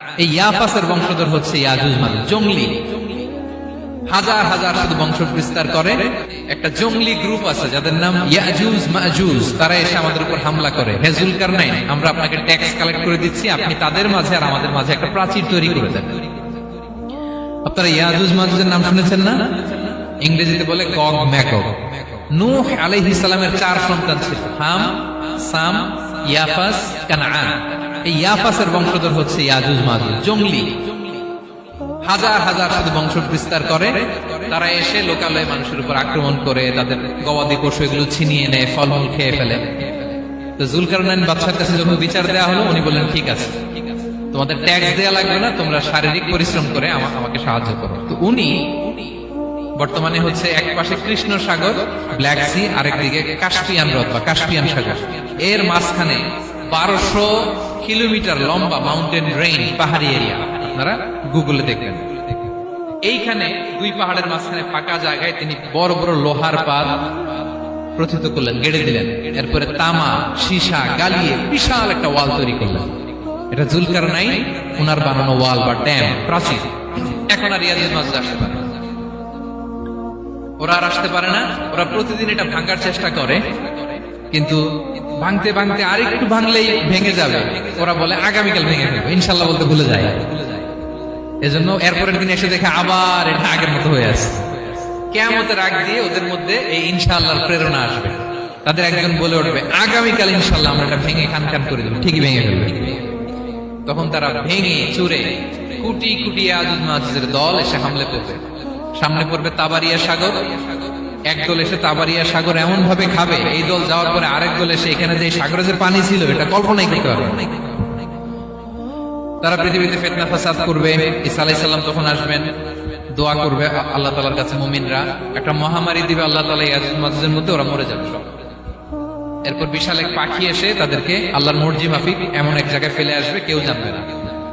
এই বংশধর হচ্ছে ইয়াজুজ জঙ্গলি। হাজার হাজার শুধু বংশ বিস্তার করে। একটা জঙ্গলি গ্রুপ আছে, যাদের নাম ইয়াজুজ মাজুজ। তারা এসে আমাদের উপর হামলা করে। হেজুল আমরা আপনাকে ট্যাক্স কালেক্ট করে দিচ্ছি, আপনি তাদের মাঝে আর আমাদের মাঝে একটা প্রাচীর তৈরি করে দেন। আপনারা ইয়াজুজ মাজুজের নাম শুনেছেন না? ইংরেজিতে বলে নূহ আলাইহিস সালামের চার সন্তান ছিল। হাম, সাম, ইয়াফাস এই ইয়াফাসের বংশধর হচ্ছে ইয়াজুজ মাজুজ জঙ্গলি। হাজার হাজার শুধু বংশ বিস্তার করে। তারা এসে লোকালয়ে মানুষের উপর আক্রমণ করে, তাদের গবাদি পশু এগুলো ছিনিয়ে নেয়, ফলমূল খেয়ে ফেলে। তো জুলকারনাইন বাদশার কাছে যখন বিচার দেওয়া হলো, উনি বললেন, ঠিক আছে, তোমাদের ট্যাক্স দেওয়া লাগবে না, তোমরা শারীরিক পরিশ্রম করে আমা- আমাকে সাহায্য করো। তো উনি বর্তমানে হচ্ছে এক পাশে কৃষ্ণ সাগর, ব্ল্যাক সি আরেকদিকে কাস্পিয়ান হ্রদ বা কাস্পিয়ান সাগর। এর মাঝখানে বারোশো কিলোমিটার লম্বা মাউন্টেন রেইন পাহাড়ি এরিয়া আপনারা গুগলে দেখবেন। এইখানে দুই পাহাড়ের মাঝখানে ফাঁকা জায়গায় তিনি বড় বড় লোহার পাত প্রথিত করলেন, গেড়ে দিলেন। এরপরে তামা, সীসা গালিয়ে বিশাল একটা ওয়াল তৈরি করলেন। এটা জুলকার নাই ওনার বানানো ওয়াল বা ড্যাম, প্রাচীর। এখন আর ইয়াজুজ মাঝে আসতে পারে ওরা আর আসতে পারে না। ওরা প্রতিদিন এটা ভাঙার চেষ্টা করে। কিন্তু ভাঙতে ভাঙতে আর একটু ভাঙলেই ভেঙে যাবে। ওরা বলে, আগামীকাল ভেঙে ফেলব। ইনশাল্লাহ বলতে ভুলে যায়। এজন্য এরপরের দিন এসে দেখে আবার এটা আগের মতো হয়ে আসছে। কেমতের আগ দিয়ে ওদের মধ্যে এই ইনশাআল্লাহর প্রেরণা আসবে। তাদের একজন বলে উঠবে, আগামীকাল ইনশাল্লাহ আমরা এটা ভেঙে খান খান করে দেবো। ঠিকই ভেঙে ফেলবে। তখন তারা ভেঙে চুরে কুটি কুটি আজুজ মাহুজের দল এসে হামলে পড়বে। সামনে পড়বে তাবারিয়া সাগর এক দল এসে তাবারিয়া সাগর এমন ভাবে খাবে, এই দল যাওয়ার পরে আরেক দল এসে এখানে যে সাগরে যে পানি ছিল, এটা কল্পনাই করতে পারবে তারা পৃথিবীতে ফেতনা ফাসাদ করবে আলাইহিস সালাম তখন আসবেন, দোয়া করবে আল্লাহ তালার কাছে মুমিনরা। একটা মহামারী দিবে আল্লাহ তালা ইয়াজুজ মাজুজের মধ্যে ওরা মরে যাবে। এরপর বিশাল এক পাখি এসে তাদেরকে আল্লাহর মর্জি মাফিক এমন এক জায়গায় ফেলে আসবে, কেউ জানবে না।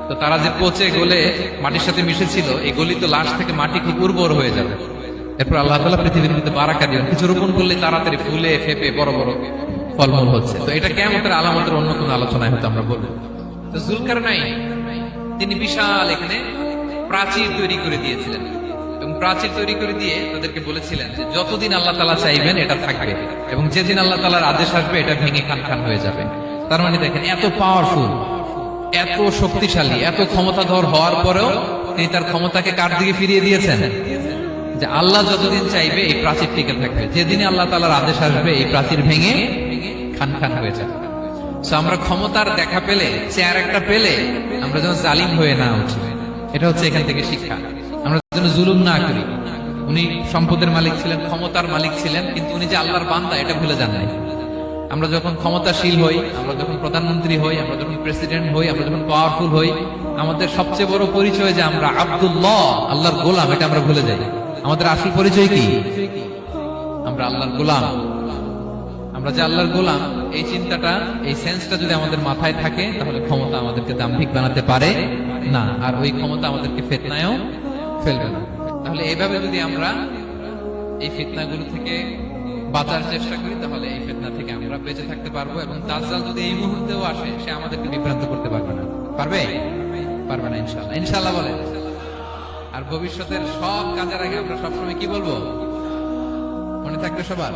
তো তারা যে পচে গলে মাটির সাথে মিশেছিল, এই গলিত লাশ থেকে মাটি খুব উর্বর হয়ে যাবে। এরপর আল্লাহ তালা পৃথিবীর মধ্যে বারাকা দিবেন। কিছু রোপণ করলে তাড়াতাড়ি ফুলে, ফেপে, বড় বড় ফলমূল হচ্ছে। তো এটা কেমতের আলামতের অন্য কোনো আলোচনায় হয়তো আমরা বলব। তো জুলকার নাই তিনি বিশাল এখানে প্রাচীর তৈরি করে দিয়েছিলেন। এবং প্রাচীর তৈরি করে দিয়ে তাদেরকে বলেছিলেন যে, যতদিন আল্লাহ তালা চাইবেন, এটা থাকবে। এবং যেদিন আল্লাহ তালার আদেশ আসবে, এটা ভেঙে খান খান হয়ে যাবে। তার মানে দেখেন, এত পাওয়ারফুল এত শক্তিশালী, এত ক্ষমতাধর হওয়ার পরেও তিনি তার ক্ষমতাকে কার দিকে ফিরিয়ে দিয়েছেন? যে আল্লাহ যতদিন চাইবে এই প্রাচীর টিকে থাকবে। যেদিনে আল্লাহ তালার আদেশ আসবে, এই প্রাচীর ভেঙে খান খান হয়ে যাবে। আমরা ক্ষমতার দেখা পেলে, চেয়ার একটা পেলে, আমরা যেন জালিম হয়ে না উঠি। এটা হচ্ছে এখান থেকে শিক্ষা। আমরা যেন জুলুম না করি। উনি সম্পদের মালিক ছিলেন, ক্ষমতার মালিক ছিলেন, কিন্তু উনি যে আল্লাহর বান্দা, এটা ভুলে যান নাই। আমরা যখন ক্ষমতাশীল হই, আমরা যখন প্রধানমন্ত্রী হই, আমরা যখন প্রেসিডেন্ট হই, আমরা যখন পাওয়ারফুল হই, আমাদের সবচেয়ে বড় পরিচয় যে আমরা আব্দুল্লাহ, আল্লাহর গোলাম, এটা আমরা ভুলে যাই। আমাদের আসল পরিচয় কি? আমরা আল্লাহর গোলাম। আমরা যে আল্লাহর গোলাম, এই চিন্তাটা, এই সেন্সটা যদি আমাদের মাথায় থাকে, তাহলে ক্ষমতা আমাদেরকে দাম্ভিক বানাতে পারে। না, আর ওই ক্ষমতা আমাদেরকে ফেতনায়ও ফেলবে না। তাহলে এইভাবে যদি আমরা এই ফিতনাগুলো থেকে বাঁচার চেষ্টা করি, তাহলে এই ফেতনা থেকে আমরা বেঁচে থাকতে পারব এবং দাজ্জাল যদি এই মুহূর্তেও আসে, সে আমাদেরকে বিভ্রান্ত করতে পারবে না। পারবে? পারবে না ইনশাল্লাহ ইনশাল্লাহ বলে আর ভবিষ্যতের সব কাজের আগে আমরা সবসময় কি বলব? মনে থাকবে সবার?